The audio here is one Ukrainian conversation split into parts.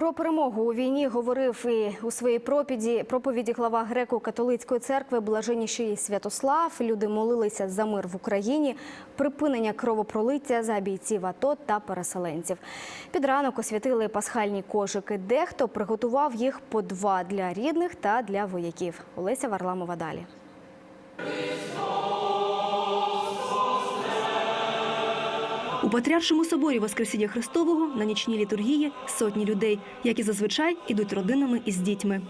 Про перемогу у війні говорив і у своїй проповіді, проповіді глава греко-католицької церкви Блаженніший Святослав. Люди молилися за мир в Україні, припинення кровопролиття за бійців АТО та переселенців. Під ранок освятили пасхальні кошики. Дехто приготував їх по два для рідних та для вояків. Олеся Варламова далі. У Патріаршому соборі Воскресіння Христового на нічній літургії сотні людей, як і зазвичай ідуть родинами із дітьми.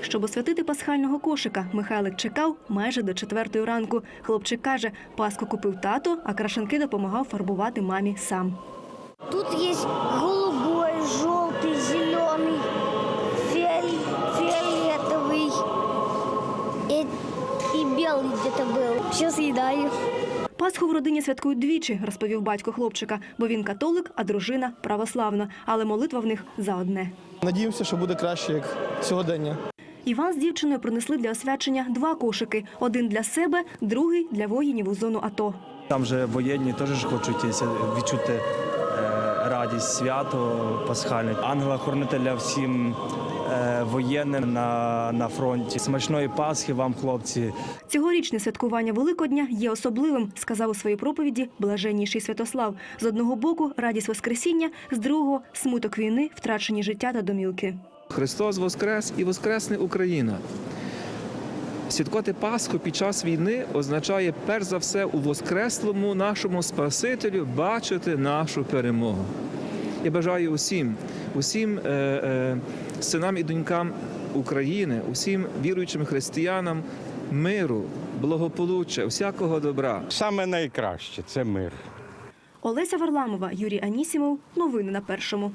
Щоб освятити пасхального кошика, Михайлик чекав майже до четвертої ранку. Хлопчик каже, паску купив тато, а крашенки допомагав фарбувати мамі сам. Тут есть голубой, желтый, зеленый, и белый где-то был. Все съедаю. Пасху в родині святкують двічі, розповів батько хлопчика, бо він католик, а дружина православна. Але молитва в них за одне. Надіємося, що буде краще, як сьогодення. Іван з дівчиною принесли для освячення два кошики: один для себе, другий для воїнів у зону АТО. Там же воєнні теж ж хочуть відчути е, радість свято пасхальне. Ангела-хоронителя всім е, воєнним на, на фронті. Смачної Пасхи вам, хлопці. Цьогорічне святкування Великодня є особливим, сказав у своїй проповіді блаженніший Святослав. З одного боку радість Воскресіння, з другого смуток війни, втрачені життя та домівки. Христос Воскрес і Воскресне Україна. Святкувати Пасху під час війни означає перш за все у Воскреслому нашому Спасителю бачити нашу перемогу. Я бажаю усім, усім е, е, синам і донькам України, усім віруючим християнам миру, благополуччя, всякого добра. Саме найкраще це мир. Олеся Варламова, Юрій Анісімов. Новини на першому.